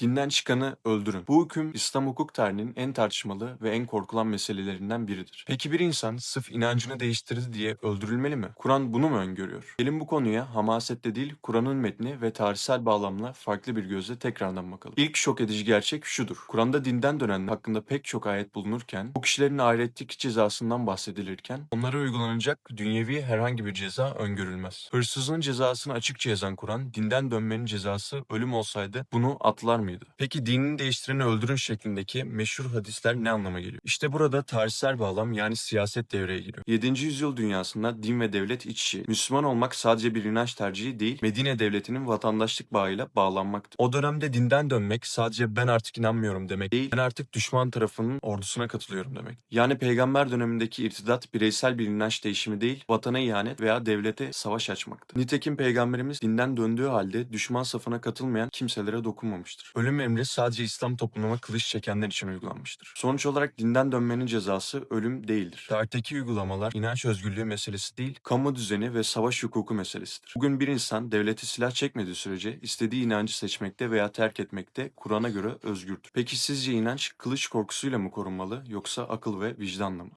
Dinden çıkanı öldürün. Bu hüküm İslam hukuk tarihinin en tartışmalı ve en korkulan meselelerinden biridir. Peki bir insan sırf inancını değiştirdi diye öldürülmeli mi? Kur'an bunu mu öngörüyor? Gelin bu konuya hamasetle değil Kur'an'ın metni ve tarihsel bağlamla farklı bir gözle tekrardan bakalım. İlk şok edici gerçek şudur. Kur'an'da dinden dönenler hakkında pek çok ayet bulunurken bu kişilerin ahiretteki cezasından bahsedilirken onlara uygulanacak dünyevi herhangi bir ceza öngörülmez. Hırsızın cezasını açıkça yazan Kur'an, dinden dönmenin cezası ölüm olsaydı bunu atlar mıydı? Peki dinini değiştireni öldürün şeklindeki meşhur hadisler ne anlama geliyor? İşte burada tarihsel bağlam yani siyaset devreye giriyor. 7. yüzyıl dünyasında din ve devlet iç içe. Müslüman olmak sadece bir inanç tercihi değil, Medine devletinin vatandaşlık bağıyla bağlanmaktır. O dönemde dinden dönmek sadece ben artık inanmıyorum demek değil, ben artık düşman tarafının ordusuna katılıyorum demek. Yani peygamber dönemindeki irtidat bireysel bir inanç değişimi değil, vatana ihanet veya devlete savaş açmaktı. Nitekim peygamberimiz dinden döndüğü halde düşman safına katılmayan kimselere dokunmamıştır. Ölüm emri sadece İslam toplumuna kılıç çekenler için uygulanmıştır. Sonuç olarak dinden dönmenin cezası ölüm değildir. Tarihteki uygulamalar inanç özgürlüğü meselesi değil, kamu düzeni ve savaş hukuku meselesidir. Bugün bir insan devlete silah çekmediği sürece istediği inancı seçmekte veya terk etmekte Kur'an'a göre özgürdür. Peki sizce inanç kılıç korkusuyla mı korunmalı yoksa akıl ve vicdanla mı?